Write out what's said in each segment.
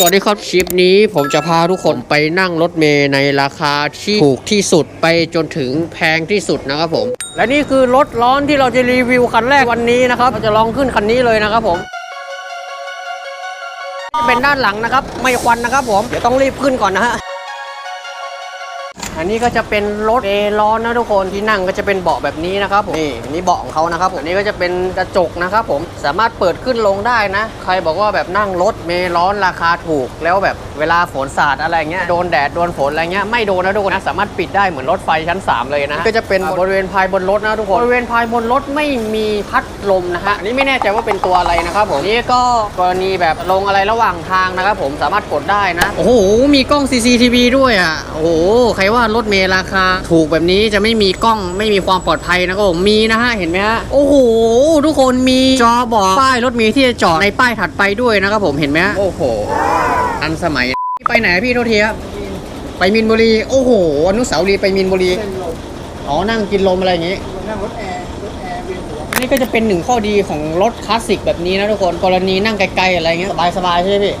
สวัสดีครับคลิปนี้ผมจะพาทุกคนไปนั่งรถเมล์ในราคาที่ถูกที่สุดไปจนถึงแพงที่สุดนะครับผม และนี่คือรถร้อนที่เราจะรีวิวคันแรกวันนี้นะครับเราจะลองขึ้นคันนี้เลยนะครับผมเป็นด้านหลังนะครับ ไม่ควันนะครับผมเดี๋ยวต้องรีบขึ้นก่อนนะฮะ อันนี้ก็จะเป็นรถเอร้อนนะทุกคนที่นั่งก็จะเป็นเบาะแบบนี้นะครับผมนี่อันนี้เบาะของเขานะครับผมอันนี้ก็จะเป็นกระจกนะครับผมสามารถเปิดขึ้นลงได้นะ ใครบอกว่าแบบนั่งรถเมล์ร้อนราคาถูก แล้วแบบเวลาฝนสาดอะไรเงี้ยโดนแดดโดนฝนอะไรเงี้ยไม่โดนนะทุกคนนะสามารถปิดได้เหมือนรถไฟชั้น 3 เลยนะก็จะเป็นบริเวณภายบนรถนะทุกคนบริเวณภายบนรถไม่มีพัดลมนะฮะอันนี้ไม่แน่ใจว่าเป็นตัวอะไรนะครับผมนี่ก็กรณีแบบลงอะไรระหว่างทางนะครับผมสามารถกดได้นะโอ้โหมีกล้อง CCTV ด้วยอะโอ้โหใครว่ารถเมล์ราคา ถูกแบบนี้จะไม่มีกล้องไม่มีความปลอดภัยนะครับผมมีนะฮะเห็นไหมฮะโอ้โหทุกคนมีจอบอกป้ายรถเมล์ที่จะจอดในป้ายถัดไปด้วยนะครับผมเห็นไหมฮะโอ้โหอันสมัยไปไหนพี่โทษทีครับไปมินบุรีโอ้โหอนุสาวรีย์ไปมินบุรีอ๋อนั่งกินลมอะไรอย่างงี้นั่งรถแอร์รถแอร์เวียนหัวนี่ก็จะเป็นหนึ่งข้อดีของรถคลาสสิกแบบนี้นะทุกคนกรณีนั่งไกลๆอะไรเงี้ยสบายๆใช่ไหมพี่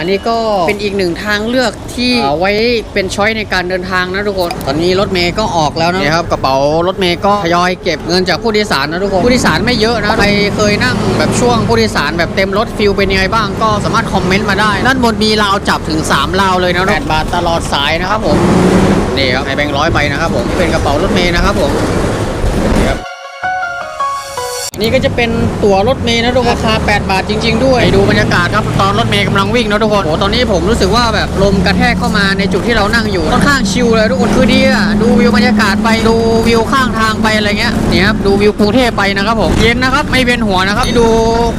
ออกอันนี้ก็เป็นอีกหนึ่งทางเลือกที่เอาไว้เป็นช้อยในการเดินทางนะทุกคน ตอนนี้รถเมย์ก็ออกแล้วนะนี่ครับกระเป๋ารถเมย์ก็ทยอยเก็บเงินจากผู้โดยสารนะทุกคนผู้โดยสารไม่เยอะนะใครเคยนั่งแบบช่วงผู้โดยสารแบบเต็มรถฟิลเป็นยังไงบ้างก็สามารถคอมเมนต์มาได้ด้านบนมีราวจับถึง3ราวเลยนะแปดบาทตลอดสายนะครับผมนี่ครับให้แบงค์ร้อยไปนะครับผมเป็นกระเป๋ารถเมย์นะครับผมนี่ครับ นี่ก็จะเป็นตั๋วรถเมล์นะทุกคนราคา 8 บาทจริง ๆ ด้วยไปดูบรรยากาศครับตอนรถเมล์กำลังวิ่งนะทุกคนโอ้ตอนนี้ผมรู้สึกว่าแบบลมกระแทกเข้ามาในจุดที่เรานั่งอยู่ค่อนข้างชิลเลยทุกคนคือดีอะดูวิวบรรยากาศไปดูวิวข้างทางไปอะไรเงี้ยนี่ครับดูวิวกรุงเทพไปนะครับผมเย็นนะครับไม่เวียนหัวนะครับนี่ดู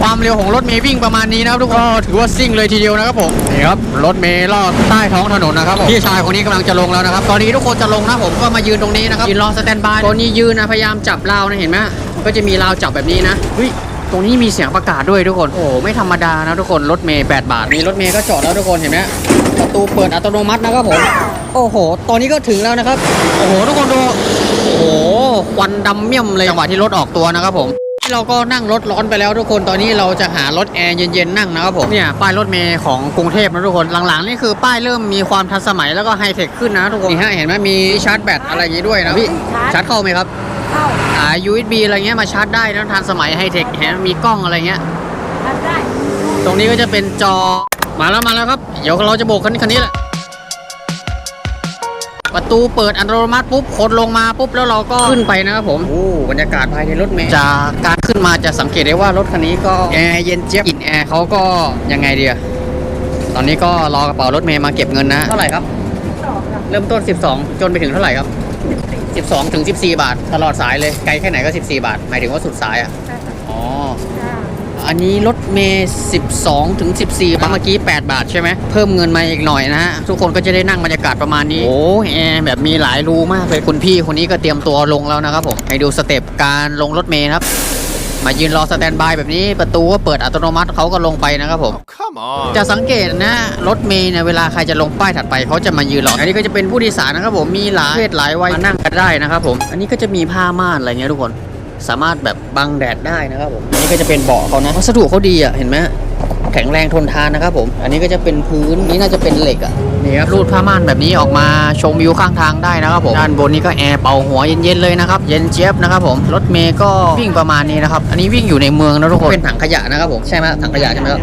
ความเร็วของรถเมล์วิ่งประมาณนี้นะครับทุกคนก็ถือว่าซิ่งเลยทีเดียวนะครับผมนี่ครับรถเมล์ลอดใต้ท้องถนนนะครับผมพี่ชายคนนี้กำลังจะลงแล้วนะครับตอนนี้ทุกคนจะลงนะผมก็มายืนตรงนี้นะครับยืนรอสแตนบายตัวนี้ยืนนะพยายามจับราวนะเห็นไหมมัน ก็จะมีราวจับแบบนี้นะเฮ้ยตรงนี้มีเสียงประกาศด้วยทุกคน โอ้ไม่ธรรมดานะทุกคน รถเมย์8บาท มีรถเมย์ก็จอดแล้วทุกคนเห็นไหมประตูเปิดอัตโนมัตินะครับผม โอ้โห ตอนนี้ก็ถึงแล้วนะครับ โอ้โห ทุกคนดู โอ้โห ควันดำเมี่ยมเลยจังหวะที่รถออกตัวนะครับผมเราก็นั่งรถร้อนไปแล้วทุกคน ตอนนี้เราจะหารถแอร์เย็นๆนั่งนะครับผม เนี่ยป้ายรถเมย์ของกรุงเทพนะทุกคน หลังๆนี่คือป้ายเริ่มมีความทันสมัยแล้วก็ไฮเทคขึ้นนะทุกคน นี่ฮะเห็นไหมมีชาร์จแบตอะไรอย่างงี้ด้วยนะพี่ ชาร์จเข้าไหมครับาอ่า USB อะไรเงี้ยมาชาร์จได้นะทันสมัยไฮเทคเห็นมีกล้องอะไรเงี้ยทำได้ตรงนี้ก็จะเป็นจอ มาแล้วมาแล้วครับ เดี๋ยวเราจะโบกคันคันนี้แหละ ประตูเปิดอัตโนมัติปุ๊บคนลงมาปุ๊บแล้วเราก็ขึ้นไปนะครับผม โอ้บรรยากาศภายในรถเมล์จากการขึ้นมาจะสังเกตได้ว่ารถคันนี้ก็แอร์เย็นเจี๊ยบกลิ่นแอร์เขาก็ยังไงเดียตอนนี้ก็รอกระเป๋ารถเมล์มาเก็บเงินนะ เท่าไหร่ครับสองค่ะเริ่มต้น 12 จนไปถึงเท่าไหร่ครับ 12 ถึง 14 บาท ตลอดสายเลย ไกลแค่ไหนก็ 14 บาท หมายถึงว่าสุดสายอะ ใช่ค่ะอ๋อ จ้าอันนี้รถเมย์12 ถึง 14บาทเมื่อกี้ 8 บาทใช่ไหม เพิ่มเงินมาอีกหน่อยนะฮะ ทุกคนก็จะได้นั่งบรรยากาศประมาณนี้ โอ้แอร์แบบมีหลายรูมากเลยคุณพี่คนนี้ก็เตรียมตัวลงแล้วนะครับผม ให้ดูสเต็ปการลงรถเมย์ครับ มายืนรอสแตนบายแบบนี้ประตูก็เปิดอัตโนมัติเขาก็ลงไปนะครับผม Come on. จะสังเกตนะรถเมย์เนี่ยเวลาใครจะลงป้ายถัดไปเขาจะมายืนรอ อันนี้ก็จะเป็นผู้โดยสารนะครับผมมีหลายเพศหลายวัยมานั่งกันได้นะครับผม อันนี้ก็จะมีผ้าม่านอะไรเงี้ยทุกคน สามารถแบบบังแดดได้นะครับผมอันนี้ก็จะเป็นเบาะเขานะวัสดุเขาดีอะเห็นไหมแข็งแรงทนทานนะครับผมอันนี้ก็จะเป็นพื้นนี่น่าจะเป็นเหล็กอะนี่ครับรูดผ้าม่านแบบนี้ออกมาชมวิวข้างทางได้นะครับผมด้านบนนี้ก็แอร์เป่าหัวเย็นๆเลยนะครับเย็นเจี๊ยบนะครับผมรถเมย์ก็วิ่งประมาณนี้นะครับอันนี้วิ่งอยู่ในเมืองนะทุกคนเป็นถังขยะนะครับผมใช่ไหมถังขยะใช่ไหมครับ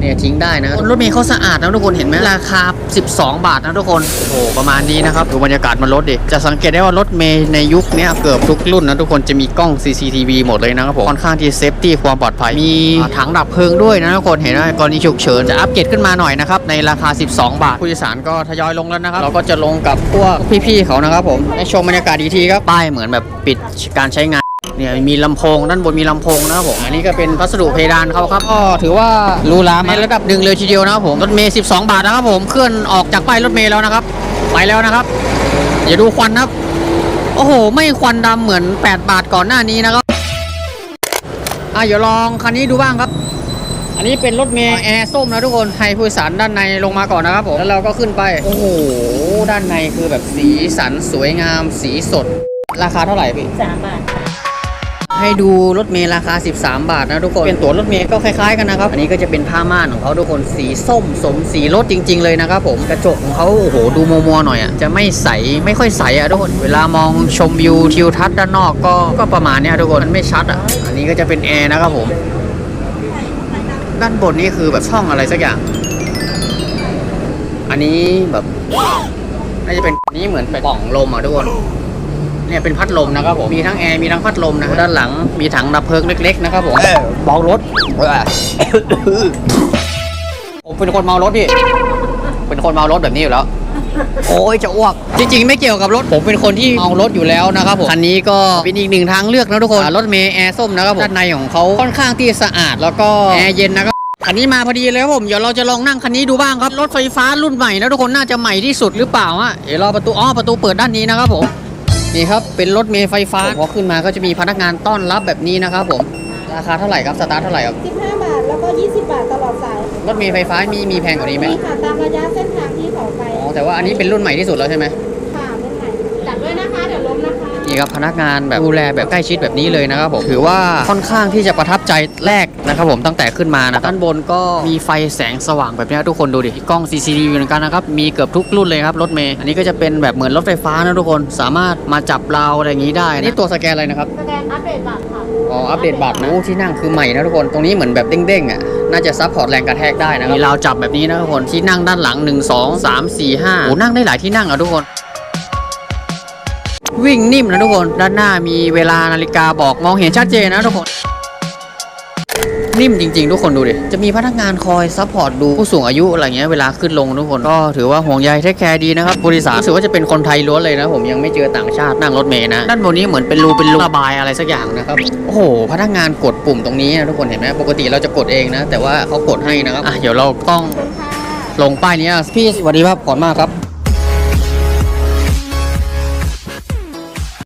เนี่ยทิ้งได้นะรถเมล์เขาสะอาดนะทุกคนเห็นไหมราคา 12 บาทนะทุกคนโอ้โหประมาณนี้นะครับดูบรรยากาศบนรถดิจะสังเกตได้ว่ารถเมล์ในยุคเนี้ยเกือบทุกรุ่นนะทุกคนจะมีกล้อง CCTV หมดเลยนะครับผมค่อนข้างที่เซฟตี้ความปลอดภัยมีถังดับเพลิงด้วยนะทุกคนเห็นไหมกรณีฉุกเฉินจะอัปเกรดขึ้นมาหน่อยนะครับในราคา 12 บาทผู้โดยสารก็ทยอยลงแล้วนะครับเราก็จะลงกับพวกพี่ๆเขานะครับผมให้ชมบรรยากาศอีกทีครับป้ายเหมือนแบบปิดการใช้งาน เนี่ยมีลำโพงด้านบนมีลำโพงนะครับผมอันนี้ก็เป็นพัสดุเพดานเขาครับก็ถือว่าหรูหราในระดับหนึ่งเลยทีเดียวนะครับผมรถเมย์12 บาทนะครับผมเคลื่อนออกจากป้ายรถเมย์แล้วนะครับ ไปแล้วนะครับอย่าดูควันนะครับ โอ้โห ไม่ควันดำเหมือน 8 บาทก่อนหน้านี้นะครับอะเดี๋ยวลองคันนี้ดูบ้างครับ อันนี้เป็นรถเมย์แอร์ส้มนะทุกคนให้ผู้โดยสารด้านในลงมาก่อนนะครับผมแล้วเราก็ขึ้นไปโอ้โหด้านในคือแบบสีสันสวยงาม สีสด ราคาเท่าไหร่พี่สามบาท ให้ดูรถเมล์ราคา 13 บาทนะทุกคนเป็นตั๋วรถเมล์ก็คล้ายๆกันนะครับ อันนี้ก็จะเป็นผ้าม่านของเขาทุกคนสีส้มสมสีรถจริง ๆ เลยนะครับผมกระจกของเขาโอ้โหดูมัวๆหน่อยอะจะไม่ใสไม่ค่อยใสอะทุกคนเวลามองชมวิวทิวทัศน์ด้านนอกก็ก็ประมาณนี้ทุกคนมันไม่ชัดอะอันนี้ก็จะเป็นแอร์นะครับผมด้านบนนี่คือแบบช่องอะไรสักอย่าง อันนี้แบบน่าจะเป็นนนี้เหมือนเป็นปล่องลมอะทุกคน เนี่ยเป็นพัดลมนะครับผมมีทั้งแอร์มีทั้งพัดลมนะด้านหลังมีถังดับเพลิงเล็ก ๆ นะครับผมเบารถผมเป็นคนเมารถพี่เป็นคนเมารถแบบนี้อยู่แล้วโอ้ยจะอ้วก จริงๆ ไม่เกี่ยวกับรถผมเป็นคนที่เมารถอยู่แล้วนะครับผมคันนี้ก็เป็นอีกหนึ่งทางเลือกนะทุกคนรถเมย์แอร์ส้มนะครับผมด้านในของเขาค่อนข้างที่สะอาดแล้วก็แอร์เย็นนะครับคันนี้มาพอดีเลยครับผมเดี๋ยวเราจะลองนั่งคันนี้ดูบ้างครับรถไฟฟ้ารุ่นใหม่นะทุกคนน่าจะใหม่ที่สุดหรือเปล่าฮะเดี๋ยวรอประตูอ๋อประตูเปิดด้านนี้นะครับผม นี่ครับเป็นรถเมล์ไฟฟ้าพอขึ้นมาก็จะมีพนักงานต้อนรับแบบนี้นะครับผมราคาเท่าไหร่ครับสตาร์ทเท่าไหร่ครับ15 บาทแล้วก็ 20 บาทตลอดสายรถเมล์ไฟฟ้ามีมีแพงกว่านี้ไหมมีค่ะตามระยะเส้นทางที่เขาไปอ๋อแต่ว่าอันนี้เป็นรุ่นใหม่ที่สุดแล้วใช่ไหม นะคะนี่ครับพนักงานแบบดูแลแบบใกล้ชิดแบบนี้เลยนะครับผมถือว่าค่อนข้างที่จะประทับใจแรกนะครับผมตั้งแต่ขึ้นมานะด้านบนก็มีไฟแสงสว่างแบบนี้ทุกคนดูดิกล้อง CCTV เหมือนกันนะครับมีเกือบทุกรุ่นเลยครับรถเมย์อันนี้ก็จะเป็นแบบเหมือนรถไฟฟ้านะทุกคนสามารถมาจับราวอะไรอย่างนี้ได้นะนี่ตัวสแกนอะไรนะครับสแกนอัปเดตบัตรค่ะอ๋ออัปเดตบัตรนะโอ้ที่นั่งคือใหม่นะทุกคนตรงนี้เหมือนแบบเด้งๆอะน่าจะซับพอร์ตแรงกระแทกได้นะครับมีราวจับแบบนี้นะทุกคนที่นั่งด้านหลัง 1 2 3 4 5โอ้นั่งได้หลายที่นั่งอะทุกคน วิ่งนิ่มนะทุกคนด้านหน้ามีเวลานาฬิกาบอกมองเห็นชัดเจนนะทุกคนนิ่มจริงๆ ทุกคนดูดิ จะมีพนักงานคอยซัพพอร์ตดูผู้สูงอายุอะไรเงี้ยเวลาขึ้นลงทุกคนก็ถือว่าห่วงใยเทคแคร์ดีนะครับผู้โดยสารรู้สึกว่าจะเป็นคนไทยล้วนเลยนะ ผมยังไม่เจอต่างชาตินั่งรถเมล์นะ ด้านบนนี้เหมือนเป็นรูเป็นรูระบายอะไรสักอย่างนะครับ โอ้โห พนักงานกดปุ่มตรงนี้นะทุกคนเห็นไหมปกติเราจะกดเองนะ แต่ว่าเขากดให้นะครับอะเดี๋ยวเราต้องลงป้ายนี้พี่สวัสดีครับขอบคุณมากครับ